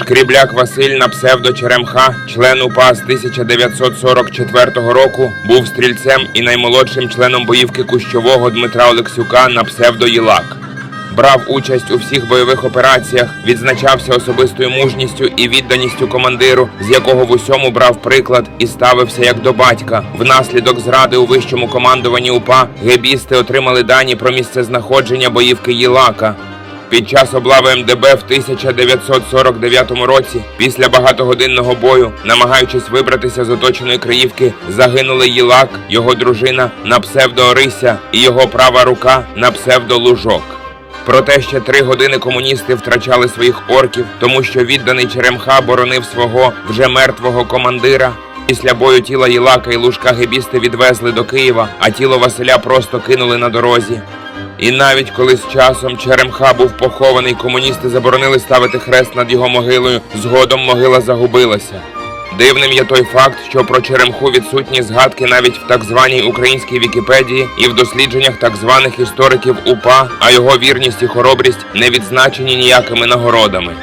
Шкрібляк Василь на псевдо Черемха, член УПА з 1944 року, був стрільцем і наймолодшим членом боївки Кущового Дмитра Олексюка на псевдо Єлак. Брав участь у всіх бойових операціях, відзначався особистою мужністю і відданістю командиру, з якого в усьому брав приклад і ставився як до батька. Внаслідок зради у вищому командуванні УПА гебісти отримали дані про місцезнаходження боївки Єлака. Під час облави МДБ в 1949 році, після багатогодинного бою, намагаючись вибратися з оточеної краївки, загинули Єлак, його дружина на псевдо Орися і його права рука на псевдо Лужок. Проте ще три години комуністи втрачали своїх орків, тому що відданий Черемха боронив свого вже мертвого командира. Після бою тіла Єлака і Лужка гебісти відвезли до Києва, а тіло Василя просто кинули на дорозі. І навіть коли з часом Черемха був похований, комуністи заборонили ставити хрест над його могилою, згодом могила загубилася. Дивним є той факт, що про Черемху відсутні згадки навіть в так званій українській Вікіпедії і в дослідженнях так званих істориків УПА, а його вірність і хоробрість не відзначені ніякими нагородами.